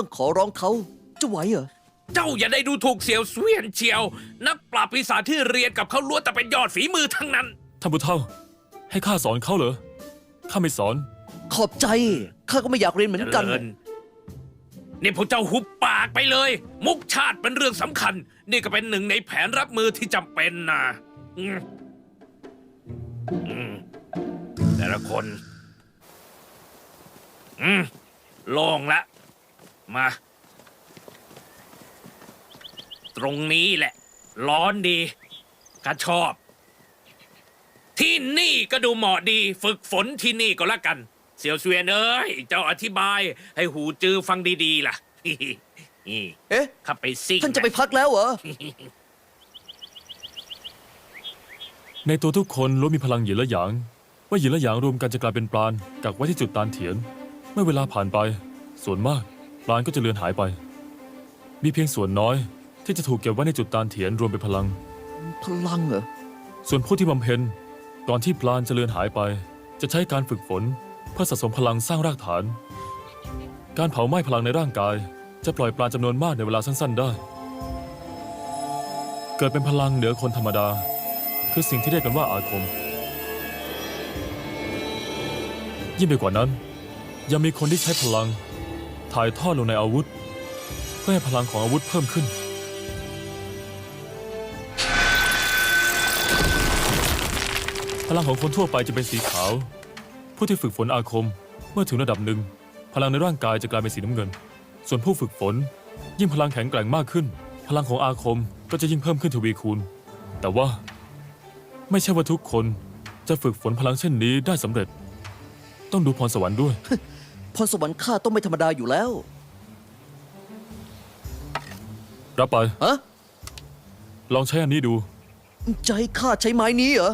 ต้องขอร้องเขาจะไหวเหรอ เจ้าอย่าได้ดูถูกเสี่ยวเสวียนเชียว นักปราบปีศาจที่เรียนกับเขาล้วนแต่เป็นยอดฝีมือทั้งนั้น ท่านผู้เฒ่า ให้ข้าสอนเขาเหรอ ข้าไม่สอน ขอบใจ ข้าก็ไม่อยากเรียนเหมือนกัน เจริญนี่พวกเจ้าหุบปากไปเลย มุกชาติเป็นเรื่องสำคัญ นี่ก็เป็นหนึ่งในแผนรับมือที่จำเป็นนะอืมอืมแต่ละคน อืมโล่งละ มา ตรงนี้แหละ ร้อนดีข้าชอบ ที่นี่ก็ดูเหมาะดี ฝึกฝนที่นี่ก็แล้วกัน เสี่ยวเสวียนเอ้ยเจ้าอธิบาย ให้หูจือฟังดีๆล่ะ นี่เอ๊ะ ขับไปซิ่งท่านจะไปพักแล้วเหรอ ในตัวทุกคนล้วนมีพลังหยินและหยาง ว่าหยินและหยางรวมกันจะกลายเป็นปราณกักไว้ที่จุดตานเถียน เมื่อเวลาผ่านไป ส่วนมาก ปราณก็จะเลือนหายไป มีเพียงส่วนน้อย ที่จะถูกเก็บไว้ในจุดตานเถียนรวมเป็นพลัง พลังเหรอ ส่วนผู้ที่บำเพ็ญก่อนที่ปราณจะเลือนหายไป จะใช้การฝึกฝน เพื่อสะสมพลังสร้างรากฐาน การเผาไหม้พลังในร่างกาย จะปล่อยปราณจำนวนมากในเวลาสั้น ๆ ได้ เกิดเป็นพลังเหนือคนธรรมดา คือสิ่งที่เรียกกันว่าอาคม ยิ่งไปกว่านั้น ยังมีคนที่ใช้พลัง ถ่ายทอดลงในอาวุธ เพื่อให้พลังของอาวุธเพิ่มขึ้น พลังของคนทั่วไปจะเป็นสีขาว ผู้ที่ฝึกฝนอาคมเมื่อถึงระดับหนึ่ง พลังในร่างกายจะกลายเป็นสีน้ำเงิน ส่วนผู้ฝึกฝน ยิ่งพลังแข็งแกร่งมากขึ้น พลังของอาคมก็จะยิ่งเพิ่มขึ้นทวีคูณ แต่ว่า ไม่ใช่ว่าทุกคนจะฝึกฝนพลังเช่นนี้ได้สำเร็จ ต้องดูพรสวรรค์ด้วย พรสวรรค์ข้าต้องไม่ธรรมดาอยู่แล้ว รับไป ฮะ ลองใช้อันนี้ดู ใจะให้ข้าใช้ไม้นี้เหรอ